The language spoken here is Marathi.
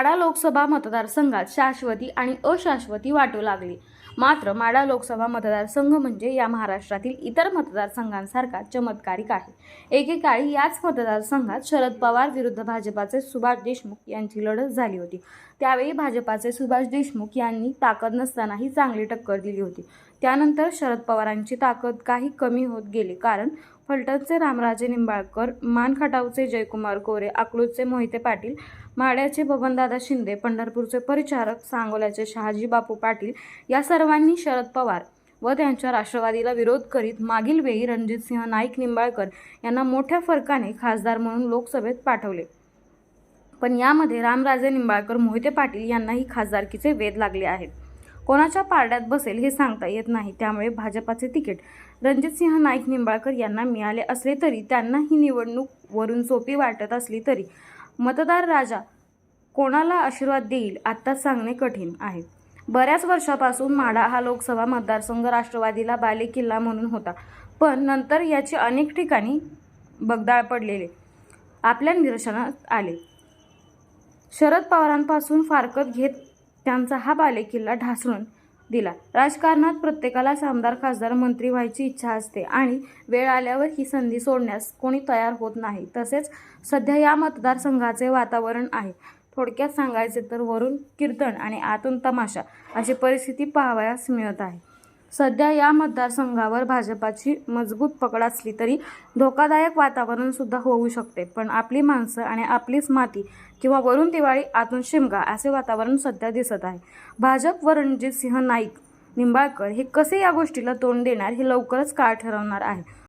माडा लोकसभा मतदारसंघात शाश्वती आणि अशाश्वती वाटू लागली. मात्र माडा लोकसभा मतदारसंघ म्हणजे या महाराष्ट्रातील इतर मतदारसंघांसारखा चमत्कारिक आहे. एकेकाळी याच मतदारसंघात शरद पवार विरुद्ध भाजपाचे सुभाष देशमुख यांची लढत झाली होती. त्यावेळी भाजपाचे सुभाष देशमुख यांनी ताकद नसतानाही चांगली टक्कर दिली होती. त्यानंतर शरद पवारांची ताकद काही कमी होत गेली कारण फलटणचे रामराजे निंबाळकर मानखटावचे जयकुमार गोरे अकलूजचे मोहिते पाटील माड्याचे बबनदादा शिंदे पंढरपूरचे परिचारक सांगोल्याचे शहाजी बापू पाटील या सर्वांनी शरद पवार व त्यांच्या राष्ट्रवादीला विरोध करीत मागील वेळी रणजितसिंह नाईक निंबाळकर यांना मोठ्या फरकाने खासदार म्हणून लोकसभेत पाठवले. पण यामध्ये रामराजे निंबाळकर मोहिते पाटील यांनाही खासदारकीचे वेध लागले आहेत. कोणाच्या पारड्यात बसेल हे सांगता येत नाही. त्यामुळे भाजपाचे तिकीट रणजितसिंह नाईक निंबाळकर यांना मिळाले असले तरी त्यांना ही निवडणूक वरून सोपी वाटत असली तरी मतदार राजा कोणाला आशीर्वाद देईल आत्ता सांगणे कठीण आहे. बऱ्याच वर्षापासून माढा हा लोकसभा मतदारसंघ राष्ट्रवादीला बालेकिल्ला म्हणून होता. पण नंतर याची अनेक ठिकाणी बगदाळ पडलेले आपल्या निदर्शनात आले. शरद पवारांपासून फारकत घेत त्यांचा हा बालेकिल्ला ढासळून दिला. राजकारणात प्रत्येकालाच आमदार खासदार मंत्री व्हायची इच्छा असते आणि वेळ आल्यावर ही संधी सोडण्यास कोणी तयार होत नाही. तसेच सध्या या मतदारसंघाचे वातावरण आहे. थोडक्यात सांगायचे तर वरून कीर्तन आणि आतून तमाशा अशी परिस्थिती पाहावयास मिळत आहे. सध्या या मतदारसंघावर भाजपाची मजबूत पकड असली तरी धोकादायक वातावरणसुद्धा होऊ शकते. पण आपली माणसं आणि आपलीच माती किंवा वरून दिवाळी आतून शिमगा असे वातावरण सध्या दिसत आहे. भाजप व रणजितसिंह नाईक निंबाळकर हे कसे या गोष्टीला तोंड देणार हे लवकरच काळ ठरवणार आहे.